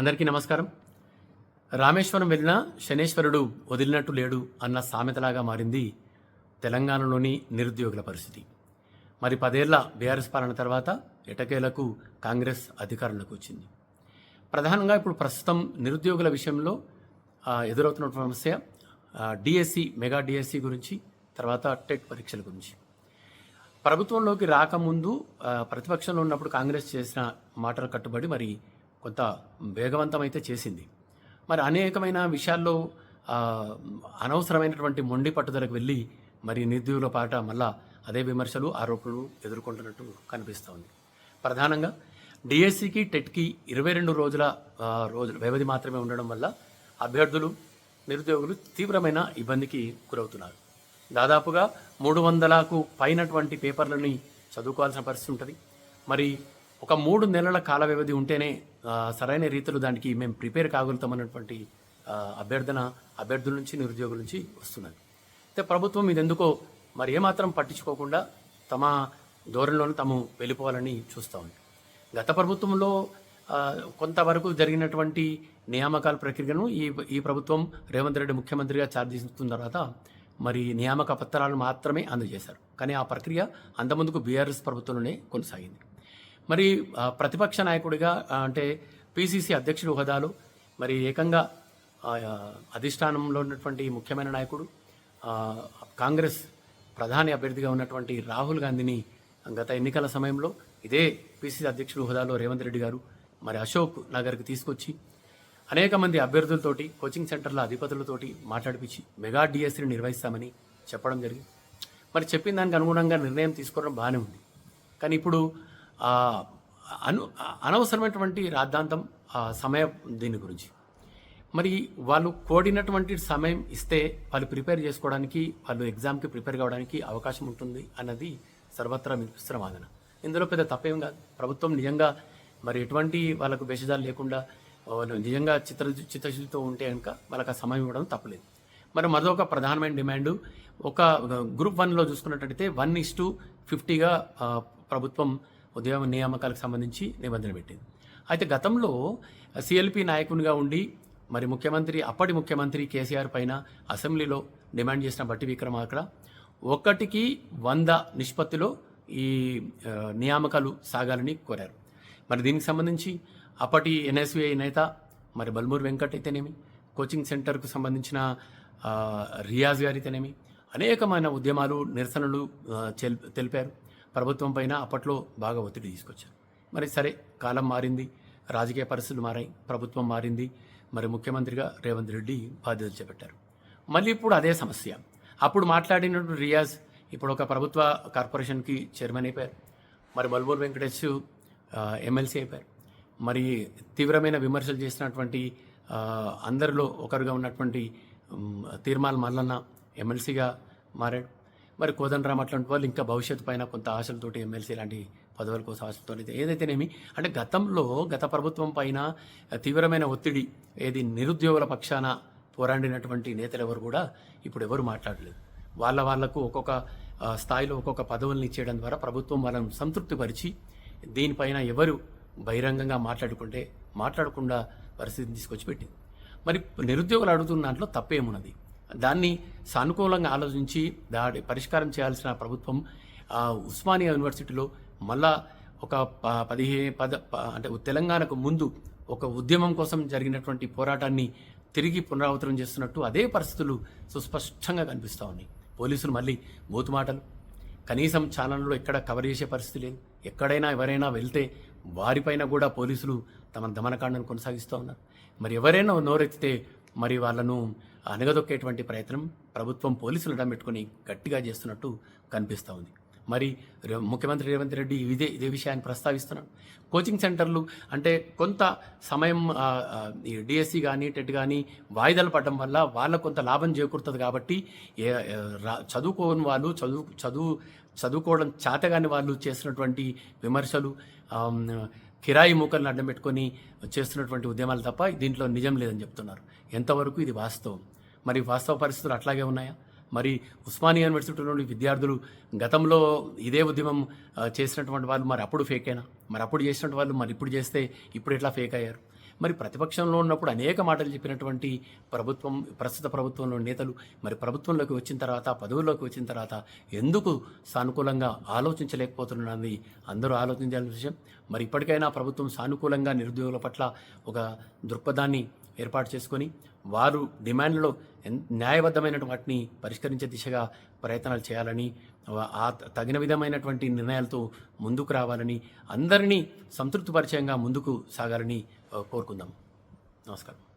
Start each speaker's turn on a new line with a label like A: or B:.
A: అందరికీ నమస్కారం. రామేశ్వరం వెళ్ళిన శనేశ్వరుడు వదిలినట్టు లేడు అన్న సామెతలాగా మారింది తెలంగాణలోని నిరుద్యోగుల పరిస్థితి. మరి పదేళ్ళ బీఆర్ఎస్ పాలన తర్వాత ఎటకేలకు కాంగ్రెస్ అధికారంలోకి వచ్చింది. ప్రధానంగా ఇప్పుడు ప్రస్తుతం నిరుద్యోగుల విషయంలో ఎదురవుతున్న సమస్య డిఎస్సి మెగా డిఎస్సి గురించి తర్వాత టెట్ పరీక్షల గురించి. ప్రభుత్వంలోకి రాకముందు ప్రతిపక్షంలో ఉన్నప్పుడు కాంగ్రెస్ చేసిన మాటలు కట్టుబడి మరి కొంత వేగవంతమైతే చేసింది. మరి అనేకమైన విషయాల్లో అనవసరమైనటువంటి మొండి పట్టుదలకు వెళ్ళి మరి నిరుద్యోగుల పాట మళ్ళా అదే విమర్శలు ఆరోపణలు ఎదుర్కొంటున్నట్టు కనిపిస్తూ ఉంది ప్రధానంగా డిఎస్సికి టెట్కి ఇరవై రెండు రోజుల రోజుల వ్యవధి మాత్రమే ఉండడం వల్ల అభ్యర్థులు నిరుద్యోగులు తీవ్రమైన ఇబ్బందికి గురవుతున్నారు. దాదాపుగా మూడు వందలకు పైనటువంటి పేపర్లని చదువుకోవాల్సిన పరిస్థితి ఉంటుంది. మరి ఒక మూడు నెలల కాల వ్యవధి ఉంటేనే సరైన రీతిలో దానికి మేము ప్రిపేర్ కాగలుగుతామన్నటువంటి అభ్యర్థన అభ్యర్థుల నుంచి నిరుద్యోగుల నుంచి వస్తున్నది. అయితే ప్రభుత్వం ఇది ఎందుకో మరి ఏమాత్రం పట్టించుకోకుండా తమ ధోరణిలోనే తాము వెళ్ళిపోవాలని చూస్తూ ఉంది. గత ప్రభుత్వంలో కొంతవరకు జరిగినటువంటి నియామకాల ప్రక్రియను ఈ ఈ ప్రభుత్వం రేవంత్ రెడ్డి ముఖ్యమంత్రిగా ఛార్జ్ తీసుకున్న తర్వాత మరి నియామక పత్రాలను మాత్రమే అందజేశారు. కానీ ఆ ప్రక్రియ అంతముందుకు బీఆర్ఎస్ ప్రభుత్వంలోనే కొనసాగింది. మరి ప్రతిపక్ష నాయకుడిగా అంటే పిసిసి అధ్యక్షుడు హోదాలో మరి ఏకంగా అధిష్టానంలో ఉన్నటువంటి ముఖ్యమైన నాయకుడు కాంగ్రెస్ ప్రధాని అభ్యర్థిగా ఉన్నటువంటి రాహుల్ గాంధీని గత ఎన్నికల సమయంలో ఇదే పిసిసి అధ్యక్షుడు హోదాలో రేవంత్ రెడ్డి గారు మరి అశోక్ నగర్కి తీసుకొచ్చి అనేక మంది అభ్యర్థులతోటి కోచింగ్ సెంటర్ల అధిపతులతోటి మాట్లాడిపించి మెగా డిఎస్సిని నిర్వహిస్తామని చెప్పడం జరిగింది. మరి చెప్పిన దానికి అనుగుణంగా నిర్ణయం తీసుకోవడం బాగానే ఉంది. కానీ ఇప్పుడు అను అనవసరమైనటువంటి రాద్ధాంతం సమయం దీని గురించి. మరి వాళ్ళు కోడినటువంటి సమయం ఇస్తే వాళ్ళు ప్రిపేర్ చేసుకోవడానికి వాళ్ళు ఎగ్జామ్కి ప్రిపేర్ కావడానికి అవకాశం ఉంటుంది అన్నది సర్వత్రా వినిపిస్తున్న వాదన. ఇందులో పెద్ద తప్పేం కాదు. ప్రభుత్వం నిజంగా మరి ఎటువంటి వాళ్ళకు బేషజాలు లేకుండా వాళ్ళు నిజంగా చిత్ర చిత్తశుద్ధితో ఉంటే కనుక వాళ్ళకి ఆ సమయం ఇవ్వడం తప్పలేదు. మరి మరొక ప్రధానమైన డిమాండ్ ఒక గ్రూప్ వన్లో చూసుకున్నట్టయితే వన్ ఇస్ టు ఫిఫ్టీగా ప్రభుత్వం ఉద్యోగ నియామకాలకు సంబంధించి నిబంధన పెట్టింది. అయితే గతంలో సిఎల్పి నాయకునిగా ఉండి మరి ముఖ్యమంత్రి అప్పటి ముఖ్యమంత్రి కేసీఆర్ పైన అసెంబ్లీలో డిమాండ్ చేసిన బట్టి అక్కడ ఒకటికి వంద నిష్పత్తిలో ఈ నియామకాలు సాగాలని కోరారు. మరి దీనికి సంబంధించి అప్పటి ఎన్ఎస్విఐ నేత మరి బల్మూర్ వెంకట్ అయితేనేమి కోచింగ్ సెంటర్కు సంబంధించిన రియాజ్ గారు అయితేనేమి అనేకమైన ఉద్యమాలు నిరసనలు తెలిపారు. ప్రభుత్వం పైన అప్పట్లో బాగా ఒత్తిడి తీసుకొచ్చారు. మరి సరే కాలం మారింది రాజకీయ పరిస్థితులు మారాయి ప్రభుత్వం మారింది మరి ముఖ్యమంత్రిగా రేవంత్ రెడ్డి బాధ్యతలు చేపట్టారు. మళ్ళీ ఇప్పుడు అదే సమస్య. అప్పుడు మాట్లాడినటువంటి రియాజ్ ఇప్పుడు ఒక ప్రభుత్వ కార్పొరేషన్కి చైర్మన్ అయిపోయారు. మరి మల్బూర్ వెంకటేష్ ఎమ్మెల్సీ అయిపోయారు. మరి తీవ్రమైన విమర్శలు చేసినటువంటి అందరిలో ఒకరుగా ఉన్నటువంటి ఉమ్, తీర్మాల్ మల్లన్న ఎమ్మెల్సీగా మారాడు. మరి కోదండరామ్ అట్లాంటి వాళ్ళు ఇంకా భవిష్యత్తు పైన కొంత ఆశలతోటి ఎమ్మెల్సీ లాంటి పదవుల కోసం ఆశలతో ఏదైతేనేమి అంటే గతంలో గత ప్రభుత్వం పైన తీవ్రమైన ఒత్తిడి ఏది నిరుద్యోగుల పక్షాన పోరాడినటువంటి నేతలు ఎవరు కూడా ఇప్పుడు ఎవరు మాట్లాడలేదు. వాళ్ళ వాళ్ళకు ఒక్కొక్క స్థాయిలో ఒక్కొక్క పదవులను ఇచ్చేయడం ద్వారా ప్రభుత్వం వాళ్ళను సంతృప్తిపరిచి దీనిపైన ఎవరు బహిరంగంగా మాట్లాడుకుంటే మాట్లాడకుండా పరిస్థితిని తీసుకొచ్చి పెట్టింది మరి నిరుద్యోగులు అడుగుతున్న దాంట్లో తప్పేమున్నది? దాన్ని సానుకూలంగా ఆలోచించి దాడి పరిష్కారం చేయాల్సిన ప్రభుత్వం ఆ, ఉస్మానియా యూనివర్సిటీలో మళ్ళా ఒక పదిహే పద ప- అంటే తెలంగాణకు ముందు ఒక ఉద్యమం కోసం జరిగినటువంటి పోరాటాన్ని తిరిగి పునరావృతం చేస్తున్నట్టు అదే పరిస్థితులు సుస్పష్టంగా కనిపిస్తూ ఉన్నాయి. పోలీసులు మళ్ళీ బూతు మాటలు. కనీసం ఛానల్లో ఎక్కడ కవర్ చేసే పరిస్థితి లేదు. ఎక్కడైనా ఎవరైనా వెళ్తే వారిపైన కూడా పోలీసులు తమ దమనకాండను కొనసాగిస్తూ ఉన్నారు. మరి ఎవరైనా నోరెత్తితే మరి వాళ్ళను అణగదొక్కేటువంటి ప్రయత్నం ప్రభుత్వం పోలీసులు అడ్డం పెట్టుకొని గట్టిగా చేస్తున్నట్టు కనిపిస్తూ ఉంది. మరి రే- ముఖ్యమంత్రి రేవంత్ రెడ్డి ఇదే ఇదే విషయాన్ని ప్రస్తావిస్తున్నాడు కోచింగ్ సెంటర్లు అంటే కొంత సమయం ఈ డిఎస్సి కానీ టెట్ కానీ వాయిదాలు పడడం వల్ల వాళ్ళకు కొంత లాభం చేకూరుతుంది కాబట్టి ఏ చదువుకోని వాళ్ళు చదువు చదువు చదువుకోవడం చేతగాని వాళ్ళు చేసినటువంటి విమర్శలు కిరాయి మూకలను అడ్డం పెట్టుకొని చేస్తున్నటువంటి ఉద్యమాలు తప్ప దీంట్లో నిజం లేదని చెప్తున్నారు. ఎంతవరకు ఇది వాస్తవం? మరి వాస్తవ పరిస్థితులు అట్లాగే ఉన్నాయా? మరి ఉస్మానియా యూనివర్సిటీలోని విద్యార్థులు గతంలో ఇదే ఉద్యమం చేసినటువంటి వాళ్ళు మరి అప్పుడు ఫేకేనా? మరి అప్పుడు చేసినటువంటి వాళ్ళు మరి ఇప్పుడు చేస్తే ఇప్పుడు ఎట్లా ఫేక్ అయ్యారు? మరి ప్రతిపక్షంలో ఉన్నప్పుడు అనేక మాటలు చెప్పినటువంటి ప్రభుత్వం ప్రస్తుత ప్రభుత్వంలో నేతలు మరి ప్రభుత్వంలోకి వచ్చిన తర్వాత పదవుల్లోకి వచ్చిన తర్వాత ఎందుకు సానుకూలంగా ఆలోచించలేకపోతున్నది అందరూ ఆలోచించాల్సిన విషయం. మరి ఇప్పటికైనా ప్రభుత్వం సానుకూలంగా నిరుద్యోగుల పట్ల ఒక దృక్పథాన్ని ఏర్పాటు చేసుకొని వారు డిమాండ్లలో న్యాయబద్ధమైన వాటిని పరిష్కరించే దిశగా ప్రయత్నాలు చేయాలని ఆ తగిన విధమైనటువంటి నిర్ణయాలతో ముందుకు రావాలని అందరినీ సంతృప్తిపరిచయంగా ముందుకు సాగాలని కోరుకుందాం. నమస్కారం.